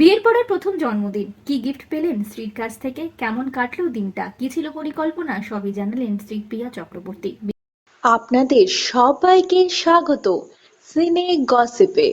বিয়ের পরের প্রথম জন্মদিন। কি গিফট পেলেন স্ত্রীর কাছ থেকে? কেমন কাটলো দিনটা? কি ছিল পরিকল্পনা? সবই জানালেন স্ত্রী প্রিয়া চক্রবর্তী। আপনাদের সবাইকে স্বাগত। সিনে গসিপে।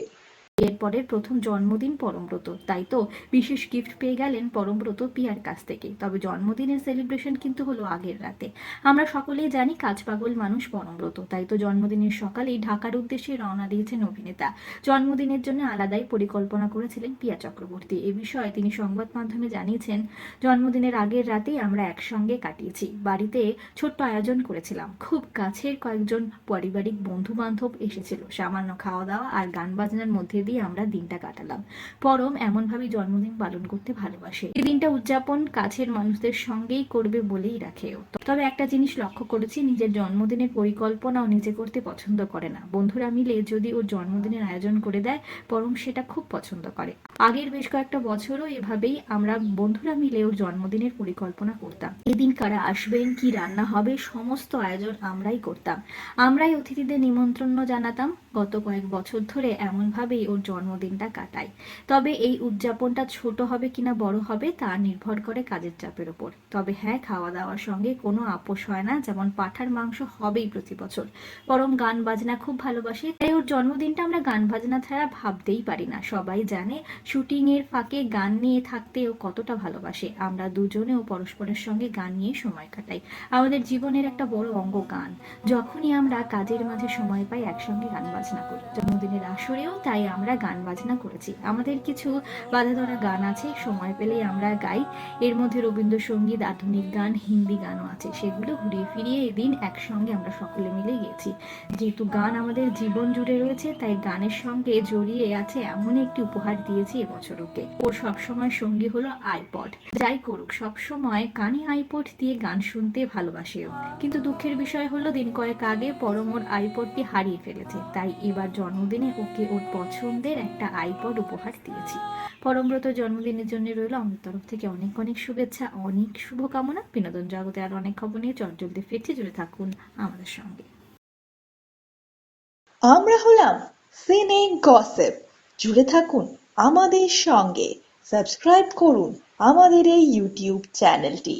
বিয়ের পরের প্রথম জন্মদিন পরমব্রত। তাই তো বিশেষ গিফট পেয়ে গেলেন পরমব্রত পিয়ার কাছ থেকে। তবে জন্মদিনের সেলিব্রেশন কিন্তু হলো আগের রাতে। আমরা সকলেই জানি কাজ পাগল মানুষ পরমব্রত। তাই তো জন্মদিনের সকালেই ঢাকার উদ্দেশ্যে রওনা দিয়েছেন অভিনেতা। জন্মদিনের জন্য আলাদাই পরিকল্পনা করেছিলেন পিয়া চক্রবর্তী। এ বিষয়ে তিনি সংবাদ মাধ্যমে জানিয়েছেন, জন্মদিনের আগের রাতেই আমরা একসঙ্গে কাটিয়েছি। বাড়িতে ছোট্ট আয়োজন করেছিলাম। খুব কাছের কয়েকজন পারিবারিক বন্ধু বান্ধব এসেছিল। সামান্য খাওয়া দাওয়া আর গান বাজনার মধ্যে দিয়ে আমরা দিনটা কাটালাম। পরম এমনভাবে জন্মদিন পালন করতে ভালোবাসে। এই দিনটা উদযাপন কাছের মানুষদের সঙ্গেই করবে বলেই রাখে তবে একটা জিনিস লক্ষ্য করেছি, নিজের জন্মদিনের পরিকল্পনাও নিজে করতে পছন্দ করে না। বন্ধুরা মিলে যদি ওর জন্মদিনের আয়োজন করে দেয়, পরম সেটা খুব পছন্দ করে। আগের বেশ কয়েকটা বছরও এভাবেই আমরা বন্ধুরা মিলে ওর জন্মদিনের পরিকল্পনা করতাম। এদিন কারা আসবেন, কি রান্না হবে, সমস্ত আয়োজন আমরাই করতাম। আমরাই অতিথিদের নিমন্ত্রণ জানাতাম। গত কয়েক বছর ধরে এমনভাবেই ওর জন্মদিনটা কাটাই তবে এই উদযাপনটা ছোট হবে কিনা বড় হবে তা নির্ভর করে কাজের চাপের ওপর। তবে হ্যাঁ খাওয়া দাওয়ার সঙ্গে কোনো আপোষ হয় না, যেমন পাঠার মাংস হবেই প্রতি বছর। বরং গান বাজনা খুব ভালোবাসে, তাই ওর জন্মদিনটা আমরা গান বাজনা ছাড়া ভাবতেই পারি না। সবাই জানে শুটিং এর ফাঁকে গান নিয়ে থাকতে ও কতটা ভালোবাসে। আমরা দুজনে ও পরস্পরের সঙ্গে গান নিয়ে সময় কাটাই। আমাদের জীবনের একটা বড় অঙ্গ গান। যখনই আমরা কাজের মাঝে সময় পাই, একসঙ্গে গান বাজনা করি। জন্মদিনের আসরেও তাই আমরা গান বাজনা করেছি। আমাদের কিছু বাধা ধরা গান আছে, সময় পেলেই আমরা গাই। এর মধ্যে রবীন্দ্রসঙ্গীত, আধুনিক গান, হিন্দি গানও আছে। সেগুলো ঘুরিয়ে ফিরিয়ে এদিন একসঙ্গে আমরা সকলে মিলে গেছি। যেহেতু গান আমাদের জীবন জুড়ে রয়েছে, তাই গানের সঙ্গে জড়িয়ে আছে এমন একটি উপহার দিয়েছি এবছর ওকে। ওর সবসময় সঙ্গী হলো আইপড। যাই করুক, সবসময় কানে আইপড দিয়ে গান শুনতে ভালোবাসে ও। কিন্তু দুঃখের বিষয় হলো, দিন কয়েক আগে পরম ওর আইপডটি হারিয়ে ফেলেছে। তাই এবার জন্মদিনে ওকে ওর পছন্দের একটা আইপড উপহার দিয়েছি। পরমব্রত জন্মদিনের জন্য রইল আমার তরফ থেকে অনেক অনেক শুভেচ্ছা, অনেক শুভকামনা। বিনোদন জগতে আর অনেক খবর নিয়ে চটজলদি ফিরতে জুড়ে থাকুন আমাদের সঙ্গে। আমরা হলাম সিনে গসেপ জুড়ে থাকুন আমাদের সঙ্গে। সাবস্ক্রাইব করুন আমাদের এই ইউটিউব চ্যানেলটি